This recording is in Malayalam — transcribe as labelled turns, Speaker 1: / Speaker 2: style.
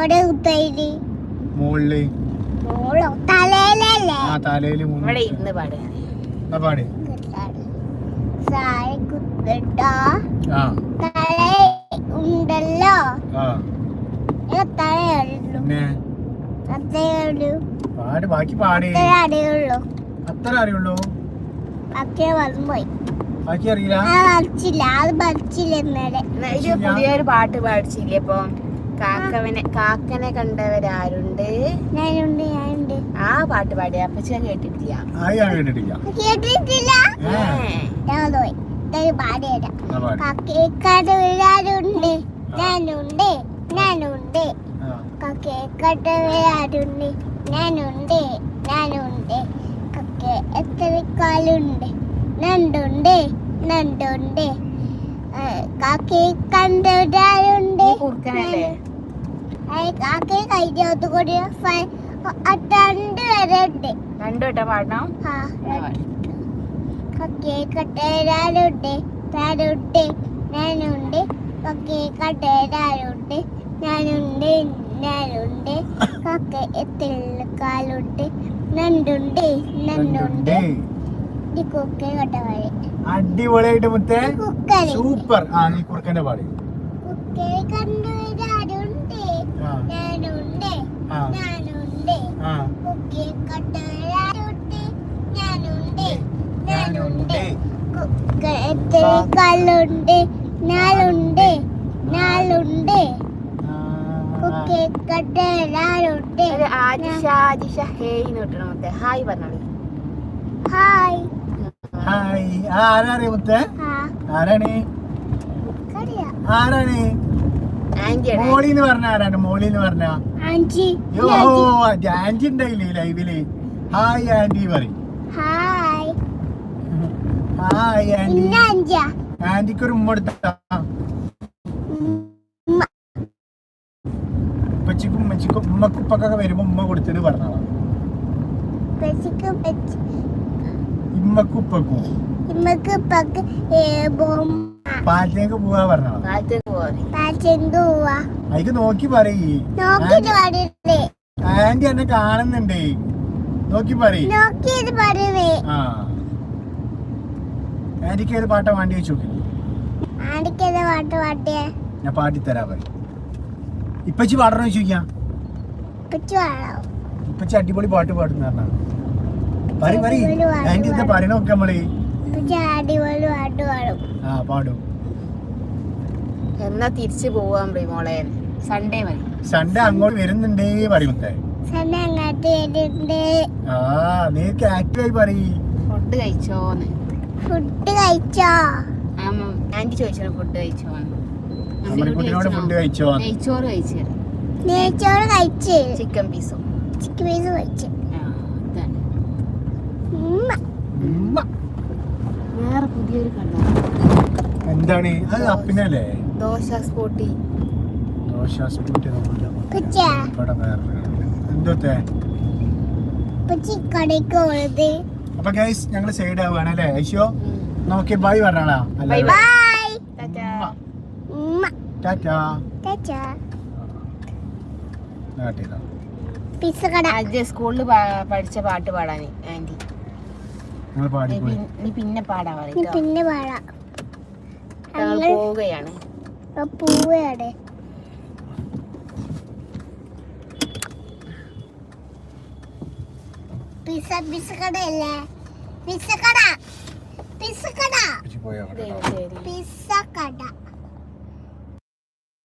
Speaker 1: ഒരു ഉത്തരി
Speaker 2: മുകളിൽ
Speaker 1: മോളോ? തലയിലല്ലേ?
Speaker 2: ആ തലയിൽ മൂന്ന്
Speaker 3: ഇവിടെ ഇരുന്ന് പാടുക
Speaker 2: എന്നാ പാടി?
Speaker 1: കുത്തിട്ട
Speaker 2: ആ.
Speaker 1: തല ഉണ്ടല്ലോ?
Speaker 2: ആ.
Speaker 1: ഇത് തലയുള്ളൂ
Speaker 2: പിന്നെ?
Speaker 1: അത്രയുള്ളൂ
Speaker 2: പാട് ബാക്കി പാടി.
Speaker 1: അത്ര അറിയുള്ളൂ.
Speaker 2: അത്ര അറിയുള്ളൂ.
Speaker 1: പക്ഷേ വന്നുപോയി
Speaker 2: ബാക്കി അറിയില്ല.
Speaker 1: അത് പഠിച്ചില്ല ഇന്നലെ.
Speaker 3: എന്നാ ഇത് പുതിയൊരു പാട്ട് പാടിച്ചില്ലേ ഇപ്പൊ? കാക്കവനെ കാക്കനെ കണ്ടവരാരുണ്ട്? ആ പാട്ട് പാടി അപ്പച്ച കേട്ടിട്ടില്ല.
Speaker 2: ഞാൻ കേട്ടിട്ടില്ല.
Speaker 1: ഞാനുണ്ട് ഞാനുണ്ട്. ഞാനുണ്ട് ഞാനുണ്ട്. കക്കെ എത്ര കാലുണ്ട് നണ്ടുണ്ട്. നണ്ടുണ്ട് കാക്കെ കണ്ടവരാരുണ്ട്
Speaker 3: നീ
Speaker 1: കാക്കെ കൂടി രണ്ട് വരെ ഉണ്ട്.
Speaker 3: രണ്ടു വട്ടം പാടണം.
Speaker 1: ഞാനുണ്ട്. ഞാനുണ്ട്. ഞാനുണ്ട്. കക്ക നണ്ടുണ്ട്. നണ്ടുണ്ട്.
Speaker 2: അടിപൊളിയായിട്ട് മുത്തേ. സൂപ്പർ. ആ നീ കുറുക്കന്റെ പാടി. കണ്ടു
Speaker 1: ഞാനുണ്ട്. ഞാനുണ്ട്.
Speaker 2: ആ.
Speaker 1: കുക്കെ ഞാനുണ്ട്. ഞാനുണ്ട്. കാലുണ്ട് നാലുണ്ട് നാലുണ്ട് കുക്കെ കട്ടേരാലുണ്ട്
Speaker 3: ഒരു ആദിശ ആദിശ ഹേയ് എന്ന് വിട്ടണം മുത്തേ. ഹായ് പറഞ്ഞോളി.
Speaker 1: ഹായ്.
Speaker 2: ഹായ്. ആരാണ് മുത്തേ? ആരാണ്? ആരാണ്? മോളി എന്ന് പറഞ്ഞ ആരാണ്? മോളി എന്ന് പറഞ്ഞ യോ ആന്റി ഉണ്ടായില്ലേ ലൈവിൽ? ഹായ് ആന്റി പറ
Speaker 1: ഹായ്.
Speaker 2: Hi aunty. ആന്റിക്ക് ഒരു ഉമ്മ എടുത്താ.
Speaker 1: ഉമ്മ.
Speaker 2: ഉപ്പച്ചിക്കും ഉമ്മച്ചിക്കും ഉമ്മക്കും ഉപ്പക്കൊക്കെ വരുമ്പോ ഉമ്മ കൊടുത്തിട്ട് പറഞ്ഞാളാ. ഇമ്മക്കും ഉപ്പക്കും
Speaker 1: ഇമ്മക്ക്
Speaker 2: പാലത്തേക്ക് പോവാ.
Speaker 1: പറഞ്ഞോ
Speaker 2: അതിക്ക് നോക്കി പറയി. ആന്റി എന്നെ കാണുന്നുണ്ട്. നോക്കി പറയ്. ആ. ആന്റിക്ക് ഏത് പാട്ടാ വണ്ടി വെച്ചു
Speaker 1: ഞാൻ പാട്ടി
Speaker 2: തരാ പറയും. ഇപ്പച്ചി പാടണോ ചോദിക്കാം. ഇപ്പച്ചി അടിപൊളി പാട്ട് പാടുന്ന പറഞ്ഞാ പറയും പറയും. ആന്റി എന്താ പറയണൊക്കെ
Speaker 1: നമ്മൾ. അടിപൊളി പാട്ട് പാടും.
Speaker 3: എന്നാ തിരിച്ചു പോവാൻ പറയും മോളെ. സൺഡേ മതി
Speaker 2: സൺഡേ അങ്ങോട്ട് വരുന്നുണ്ടേ
Speaker 1: വരുന്നുണ്ട്.
Speaker 2: ആ നീക്ക് ആക്റ്റീവായി പറയ്.
Speaker 3: ഫുഡ് കഴിച്ചോന്ന്
Speaker 1: ഫുഡ് കഴിച്ചോ?
Speaker 3: ആന്റി ചോദിച്ചോ ഫുഡ്
Speaker 2: അമ്മണിക്കുട്ടിനോട് ഫുഡ് കഴിച്ചോ
Speaker 3: നെയ്ച്ചോറ് കഴിച്ചു
Speaker 1: നെയ്ച്ചോറ് കഴിച്ച്.
Speaker 3: ചിക്കൻ പീസും
Speaker 1: ചിക്കൻ പീസ് കഴിച്ച്.
Speaker 3: വേറെ പുതിയൊരു കണ്ട
Speaker 2: എന്താണ്? അത് അപ്പിനല്ലേ?
Speaker 3: ദോശ സ്പോട്ടി.
Speaker 2: ദോശ സ്പോട്ടി
Speaker 1: പിച്ചാ
Speaker 2: ഇവിടെ വേറെ എന്തോത്തെ
Speaker 1: പിച്ചി കടയ്ക്ക് പോയത്
Speaker 2: അപ്പൊ ഗൈസ് ഞങ്ങൾ സൈഡ് ആവുകയാണ് അല്ലേ? ഐശോ നോക്കി ബൈ പറഞ്ഞാളാ. അല്ല?
Speaker 3: ടാറ്റാ.
Speaker 2: ടാറ്റാ. നാട്ടിലാ
Speaker 3: സ്കൂളിൽ പഠിച്ച പാട്ട് പാടാൻ ആന്റി പിന്നെ പാടാ
Speaker 1: നീ പിന്നെ പാടാം.
Speaker 3: ഞങ്ങൾ പോവുകയാണ്.
Speaker 1: കടയല്ലേ പിസ്സ കട പിസ്സ കട കട